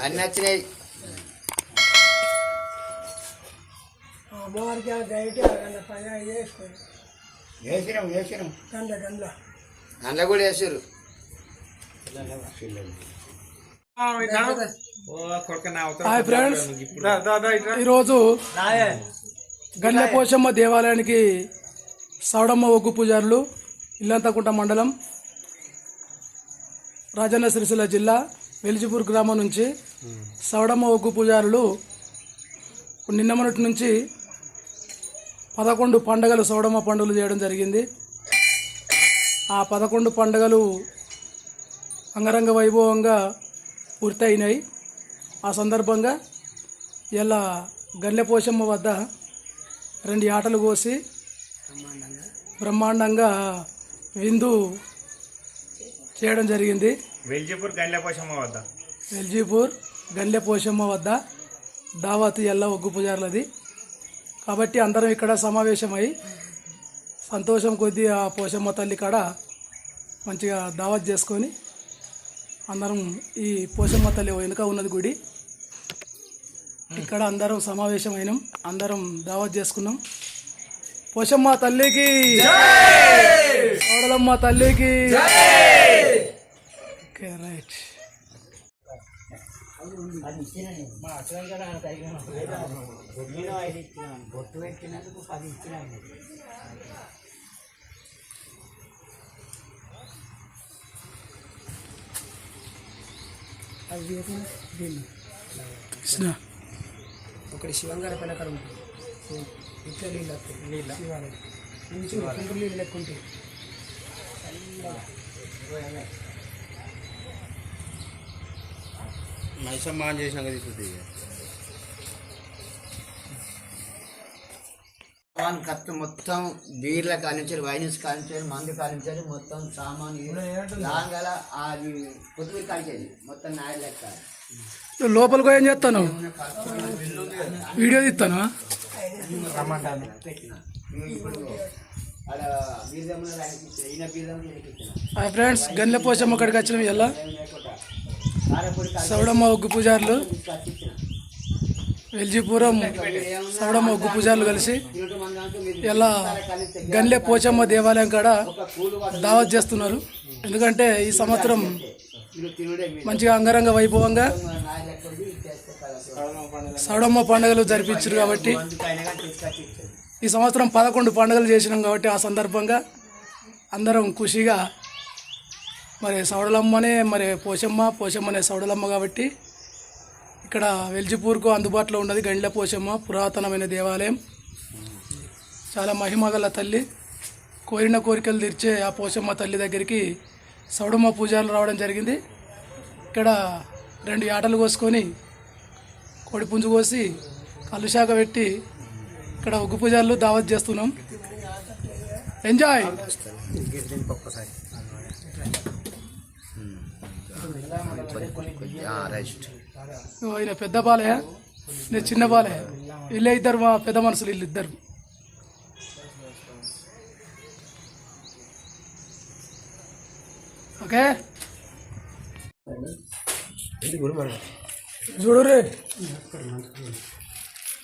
అన్నీ వచ్చినాయి అమ్మవారికి దయటి పైన వేసుకోండి వేసినాం వేసినాం కూడా వేసారు ఫ్రెండ్స్ ఈరోజు గండ్ల పోషమ్మ దేవాలయానికి సౌడమ్మ ఒగ్గు పూజారులు ఇల్లంతకుంట మండలం రాజన్న సిరిసిల్ల జిల్లా వెలిజిపూర్ గ్రామం నుంచి సవడమ్మ ఒగ్గు పూజారులు నిన్న మొన్నటి నుంచి పదకొండు పండగలు సవడమ్మ పండుగలు చేయడం జరిగింది. ఆ పదకొండు పండగలు అంగరంగ వైభవంగా పూర్తయినాయి. ఆ సందర్భంగా ఇలా గల్లెపోషమ్మ వద్ద రెండు ఆటలు కోసి బ్రహ్మాండంగా విందు చేయడం జరిగింది. వెల్జిపూర్ గండ్లపోషమ్మ వద్ద. ఎల్జీపూర్ గల్లె పోషమ్మ వద్ద దావత్ ఎల్ల ఒగ్గు పూజారులది. కాబట్టి అందరం ఇక్కడ సమావేశమై సంతోషం కొద్దీ ఆ పోషమ్మ తల్లి కాడ మంచిగా దావత్ చేసుకొని అందరం ఈ పోషమ్మ తల్లి వెనుక ఉన్నది గుడి. ఇక్కడ అందరం సమావేశమైనాం అందరం దావత్ చేసుకున్నాం. పోషమ్మ తల్లికి కోడలమ్మ తల్లికి. రైట్. బొట్టు పెట్టినందుకు పది ఇచ్చినా అది దీన్ని. కృష్ణ. ఒకటి శివంగారి పైన సో ఇట్లా నీళ్ళు వస్తాయి. నీళ్ళ? శివాలయం. కుంకుడు నీళ్ళు లెక్క ఉంటాయి మైసమ్మ అని చేసినాక తీసుకుంది ఖర్చు మొత్తం బీర్ల కానించారు వైన్స్ కానించారు మందు కానించారు మొత్తం సామాను లాంగల అది కొత్తిమీర కాల్చేది మొత్తం నాయ లెక్క. లోపలికి ఏం చేస్తాను? వీడియో తీస్తాను? ఫ్రెండ్స్ గల్లె పోషమ్మ కాడికి వచ్చినాం ఇలా సౌడమ్మ ఒగ్గు పూజారులు వెల్జీపురం సౌడమ్మ ఒగ్గు పూజారులు కలిసి ఇలా గల్లె పోచమ్మ దేవాలయం కాడ దావత్ చేస్తున్నారు. ఎందుకంటే ఈ సంవత్సరం మంచిగా అంగరంగ వైభవంగా సౌడమ్మ పండుగలు జరిపించారు కాబట్టి ఈ సంవత్సరం పదకొండు పండుగలు చేసినాం కాబట్టి ఆ సందర్భంగా అందరం ఖుషిగా మరి సౌడలమ్మనే మరి పోషమ్మ పోషమ్మనే సౌడలమ్మ కాబట్టి ఇక్కడ వెల్జిపూర్కు అందుబాటులో ఉన్నది గండ్ల పోషమ్మ పురాతనమైన దేవాలయం. చాలా మహిమగల తల్లి. కోరిన కోరికలు తీర్చే ఆ పోషమ్మ తల్లి దగ్గరికి సౌడమ్మ పూజారులు రావడం జరిగింది. ఇక్కడ రెండు ఆటలు కోసుకొని కోడిపుంజు కోసి కలుశాఖ పెట్టి ఇక్కడ ఉగ్గు పూజారులు దావత్ చేస్తున్నాం. ఎంజాయ్ ఈయన పెద్ద బాలయ్య నేను చిన్న బాలయ్య వీళ్ళే ఇద్దరు మా పెద్ద మనుషులు వీళ్ళు ఇద్దరు. ఓకే? చూడు రే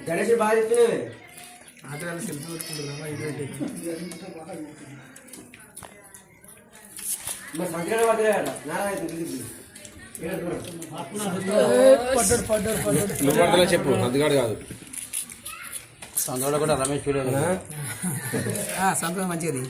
గణేష్ బాగా చెప్తున్నావే ఆటగాళ్ళు సెల్ఫీ మరి సంక్రాంతి నారాయణ చెప్పు అందుగాడు కాదు. సందోడ కూడా రమేష్ సంతోషం మంచిది